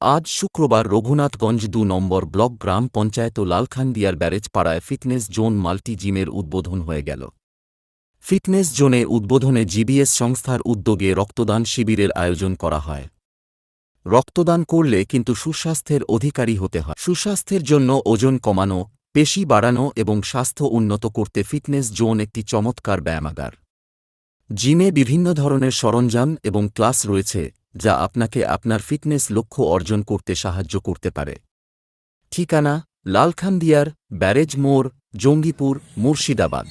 আজ শুক্রবার রঘুনাথগঞ্জ দু নম্বর ব্লক গ্রাম পঞ্চায়েত লালখানদিয়ার ব্যারেজ পাড়ায় ফিটনেস জোন মাল্টি জিমের উদ্বোধন হয়ে গেল। ফিটনেস জোনে উদ্বোধনে জিবিএস সংস্থার উদ্যোগে রক্তদান শিবিরের আয়োজন করা হয়। রক্তদান করলে কিন্তু সুস্বাস্থ্যের অধিকারী হতে হয়। সুস্বাস্থ্যের জন্য ওজন কমানো, পেশি বাড়ানো এবং স্বাস্থ্য উন্নত করতে ফিটনেস জোন একটি চমৎকার ব্যায়ামাগার। জিমে বিভিন্ন ধরনের সরঞ্জাম এবং ক্লাস রয়েছে যা আপনাকে আপনার ফিটনেস লক্ষ্য অর্জন করতে সাহায্য করতে পারে। ঠিকানা, লালখান্দিয়ার ব্যারেজ মোড়, জঙ্গিপুর, মুর্শিদাবাদ।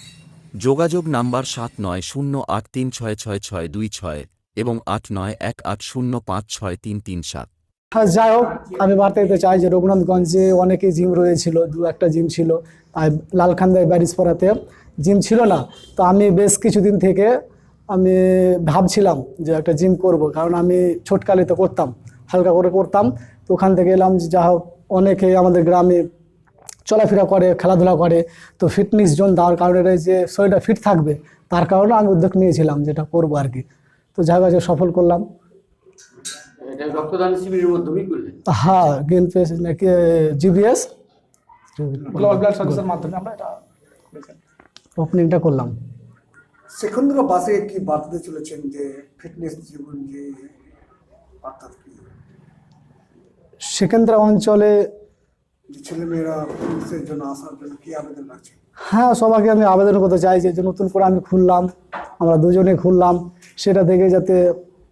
যোগাযোগ নাম্বার সাত নয় শূন্য আট তিন ছয় ছয় ছয় দুই ছয় এবং আট নয় এক আট শূন্য পাঁচ ছয় তিন তিন সাত। হ্যাঁ যাই হোক, আমি বার্তা দিতে চাই যে রঘুনাথগঞ্জে অনেকেই জিম রয়েছিল, দু একটা জিম ছিল লালখান্দায় ব্যারিসপাড়াতে জিম ছিল না। তো আমি বেশ কিছুদিন থেকে আমি ভাবছিলাম যে একটা জিম করব কারণ আমি ছোটকালে তো করতাম হালকা করে করতাম। তো ওখান থেকে এলাম যে যা হোক অনেকে আমাদের গ্রামে চলাফেরা করে খেলাধুলা করে তো ফিটনেস জোন দেওয়ার কারণে যে শরীরটা ফিট থাকবে তার কারণে আমি উদ্যোগ নিয়েছিলাম যেটা করব আর কি। তো যাই হোক সফল করলাম। রক্তদান শিবিরের মাধ্যমেই করলেন? হ্যাঁ গ্রিন পেস নাকি জিবিএস ব্লাড সার্ভিসের মাধ্যমে আমরা এটা ওপেনিংটা করলাম। সেকেন্দ্রা বাসে কি বার্তা দিয়ে চলেছেন যে ফিটনেস জীবন যে অর্থাৎ কি? সেকেন্দ্রা অঞ্চলে যে ছেলেমেয়েরা ফিটনেসের জন্য আসার জন্য কি আবেদন রাখছে হ্যাঁ সবাইকে আমি আবেদন করতে চাই যে যে নতুন করে আমি খুললাম আমরা দুজনে খুললাম সেটা দেখে যাতে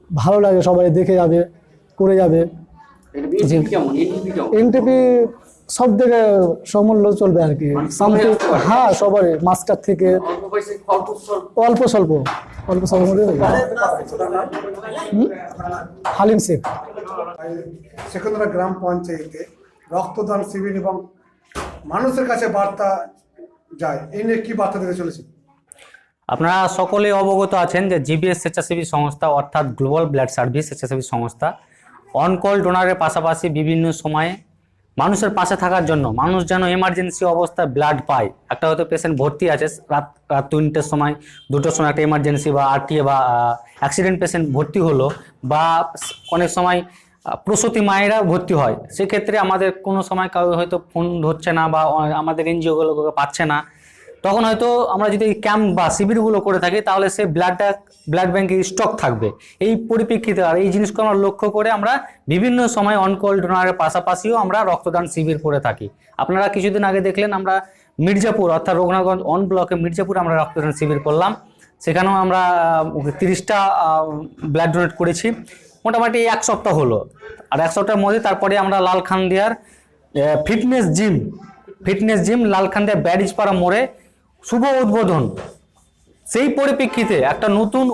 ভালো লাগে সবাই দেখে যাবে করে যাবে। এনটিপি সব থেকে সমূল্য চলবে আর কি। সামথিং হ্যাঁ সবারই মাস্টার থেকে। অল্প স্বল্প? অল্প স্বল্প মধ্যে? হালিম শেখ। সেকেন্দ্রা গ্রাম পঞ্চায়েতে রক্তদান শিবির এবং মানুষের কাছে বার্তা যায়। এই নিয়ে কি বার্তা দিতে চলেছে? আপনারা সকলে অবগত আছেন যে জিবিএস স্বেচ্ছাসেবী সংস্থা অর্থাৎ গ্লোবাল ব্লাড সার্ভিস স্বেচ্ছাসেবী সংস্থা অনকল ডোনারের পাশাপাশি বিভিন্ন সময়ে মানুষের পাশে থাকার জন্য মানুষ যেন এমার্জেন্সি অবস্থায় ব্লাড পায়। একটা হয়তো পেশেন্ট ভর্তি আছে, রাত রাত তিনটের সময়, দুটোর সময় একটা এমার্জেন্সি বা আরটিএ বা অ্যাক্সিডেন্ট পেশেন্ট ভর্তি হলো বা অনেক সময় প্রসূতি মায়েরা ভর্তি হয়। সেক্ষেত্রে আমাদের কোনো সময় কাউ হয়তো ফোন ধরছে না বা আমাদের এনজিওগুলোকে পাচ্ছে না। তখন হয়তো আমরা যদি ক্যাম্প বা শিবিরগুলো করে থাকি, তাহলে সে ব্লাডটা ব্লাড ব্যাংকে স্টক থাকবে। এই পরিপ্রেক্ষিতে আর এই জিনিসকে আমরা লক্ষ্য করে আমরা বিভিন্ন সময় অনকল ডোনারের পাশাপাশিও আমরা রক্তদান শিবির করে থাকি। আপনারা কিছুদিন আগে দেখলেন আমরা মির্জাপুর, অর্থাৎ রঘুনাথগঞ্জ অন ব্লকে মির্জাপুর আমরা রক্তদান শিবির করলাম। সেখানেও আমরা তিরিশটা ব্লাড ডোনেট করেছি। মোটামুটি এক সপ্তাহ হলো। আর এক সপ্তাহের মধ্যে তারপরে আমরা লালখানদিয়ার fitness gym fitness gym Lalkhandia ব্যারিজপাড়া মোড়ে শুভ উদ্বোধন। সেই পরিপ্রেক্ষিতে একটা নতুন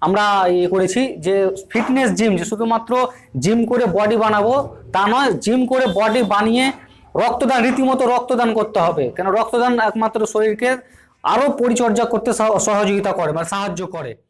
আমরা ইয়ে করেছি যে ফিটনেস জিম যে শুধুমাত্র জিম করে বডি বানাবো, তা নয় জিম করে বডি বানিয়ে রক্তদান, রীতিমতো রক্তদান করতে হবে। কেন? রক্তদান একমাত্র শরীরকে আরও পরিচর্যা করতে সহ- সহযোগিতা করে মানে সাহায্য করে।